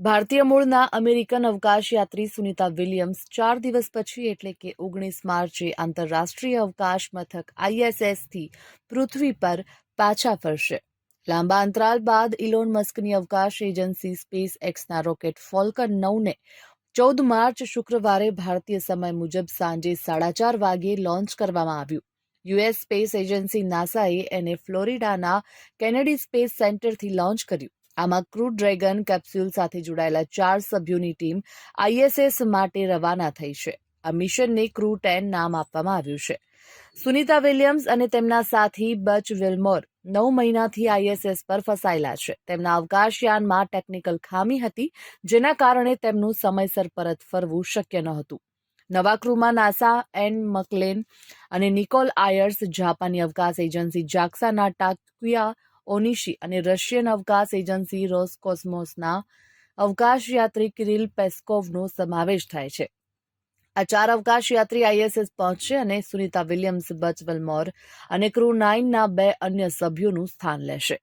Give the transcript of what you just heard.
ભારતીય મૂળના American અવકાશયાત્રી Sunita Williams ચાર દિવસ પછી એટલે કે ઓગણીસ માર્ચે આંતરરાષ્ટ્રીય અવકાશ મથક આઈએસએસથી પૃથ્વી પર પાછા ફરશે. લાંબા અંતરાલ બાદ ઇલોન મસ્કની અવકાશ એજન્સી સ્પેસ એક્સના રોકેટ ફોલ્કન નવને ચૌદ માર્ચ શુક્રવારે ભારતીય સમય મુજબ સાંજે સાડા ચાર વાગ્યે લોન્ચ કરવામાં આવ્યું. યુએસ સ્પેસ એજન્સી નાસાએ એને ફ્લોરિડાના કેનેડી સ્પેસ સેન્ટરથી લોન્ચ કર્યું. આમાં ક્રૂ ડ્રેગન કેપ્સ્યુલ સાથે જોડાયેલા ચાર સભ્યોની ટીમ આઈએસએસ માટે રવાના થઈ છે. આ મિશનને ક્રૂ ટેન નામ આપવામાં આવ્યું છે. સુનિતા વિલિયમ્સ અને તેમના સાથી બચ વિલમોર નવ મહિનાથી આઈએસએસ પર ફસાયેલા છે. તેમના અવકાશયાનમાં ટેકનિકલ ખામી હતી, જેના કારણે તેમનું સમયસર પરત ફરવું શક્ય નહોતું. નવા ક્રૂમાં નાસા, એન મકલેન અને નિકોલ આયર્સ, જાપાની અવકાશ એજન્સી જાક્સાના ટાકુયા ઓનિશી અને રશિયન અવકાશ એજન્સી રોસકોસ્મોસના અવકાશયાત્રી કિરિલ પેસ્કોવનો સમાવેશ થાય છે. આ ચાર અવકાશયાત્રી આઈએસએસ પહોંચશે અને સુનિતા વિલિયમ્સ બચવલ મોર અને ક્રૂ નાઇનના બે અન્ય સભ્યોનું સ્થાન લેશે.